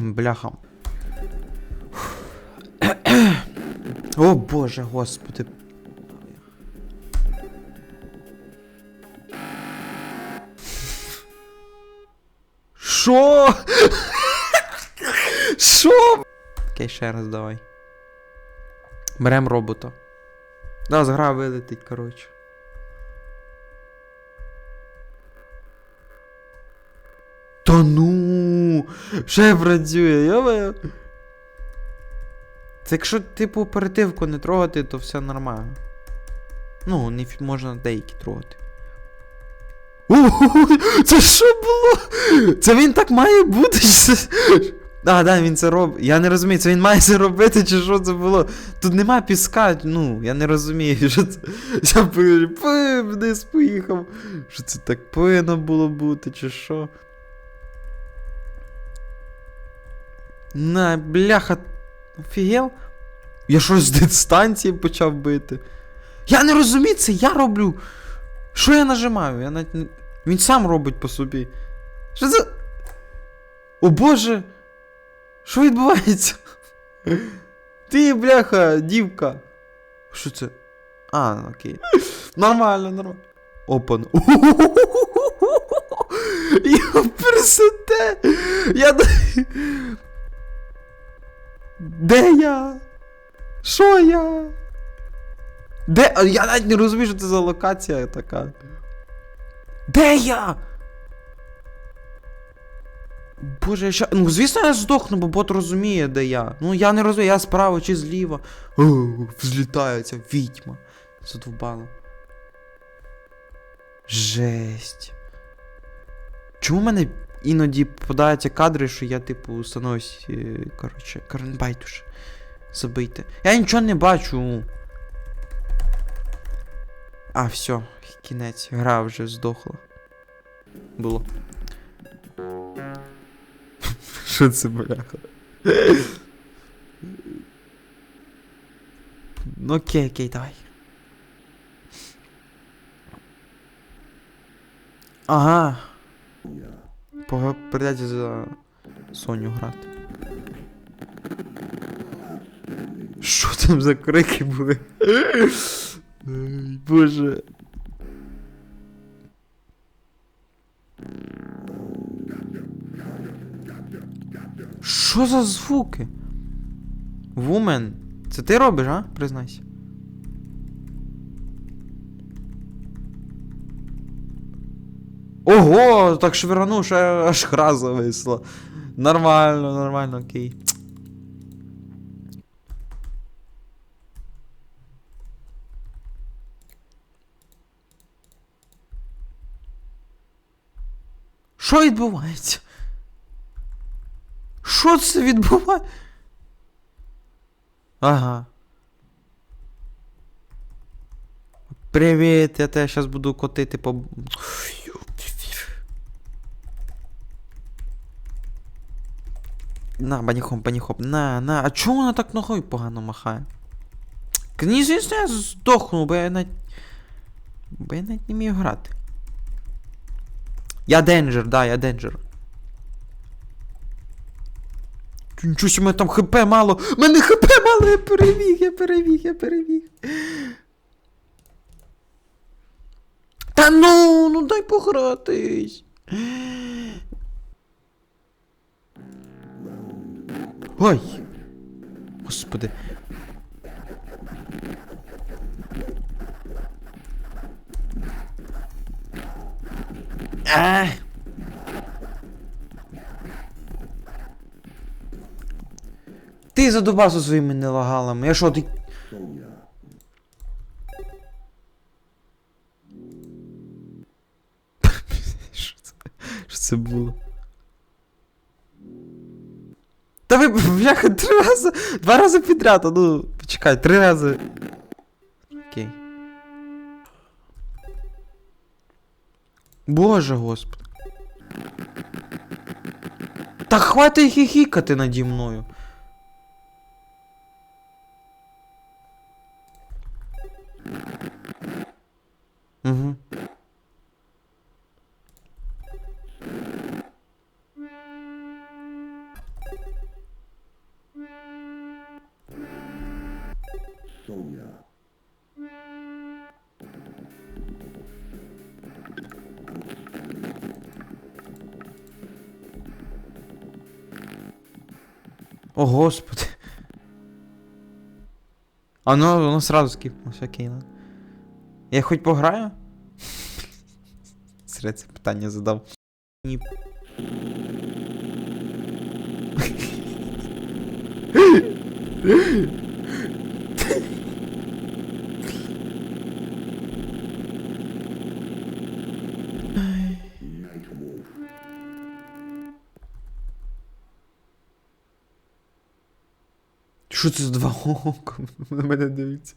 Бляха. О боже, господи. Що? Що? Окей, ще раз давай. Берем робота. Да, з гра вилетить, коротше. Та ну, ще працює, йо Це якщо, типу, оперативку не трогати, то все нормально. Ну, не можна деякі трогати. О, це що було? Це він так має бути? А, да, він це робить. Я не розумію, це він має це робити, чи що це було? Тут нема піска, ну, я не розумію, що це. Я пи- пи- вниз поїхав. Що це так повинно було бути, чи що? На, бляха. Офігел? Я щось з дистанції почав бити. Я не розумію, це я роблю. Що я нажимаю? Я навіть не... Він сам робить по собі. Що це? О боже! Що відбувається? Ти, бляха, дівка. Що це? А, окей. Нормально, нормально. Опан. Я пересете! Я. Де я? Що я? Де? Я навіть не розумію, що це за локація така. Де я? Боже, я ща... Ну, звісно, я здохну, бо бот розуміє, де я. Ну, я не розумію, я справа чи зліва. О, взлітає ця відьма. Задовбала. Жесть. Чому в мене іноді попадаються кадри, що я, типу, становлюсь. е, Коротше, карнбайтуш. Забийте. Я нічого не бачу. А, все, кінець. Гра вже здохла. Було. Що це, бляха? Ну окей, окей, давай. Ага. Придеться за Соню грати. Що там за крики були? Боже. Що за звуки? Вумен, це ти робиш, а? Признайся. Ого, так швирнув, що аж гра зависла. Нормально, нормально, окей. Що відбувається? Що це відбувається? Ага. Привіт, я тебе зараз буду котити по. На, баніхом, баніхом. На, на. А чому вона так ногою погано махає? Звісно, я здохну, бо я навіть. Бо я навіть не вмію грати. Я денджер, да, я денджер. Нічого мене там хп мало. Мене хп мало, я переміг, я переміг, я переміг. Та ну, ну дай погратись. Ой. Господи. А. Ти задубався своїми нелегалами. Я що, ти. Що це було? Бляха, три рази. Два рази підряд, а ну, почекай, три рази. Окей. Боже господи. Та хватить хіхікати наді мною. О, господи. А ну, воно сразу скіпнулося, окей, ладно. Я хоч пограю? Зря це питання задав. Ні. Що це за два ока? На мене дивиться.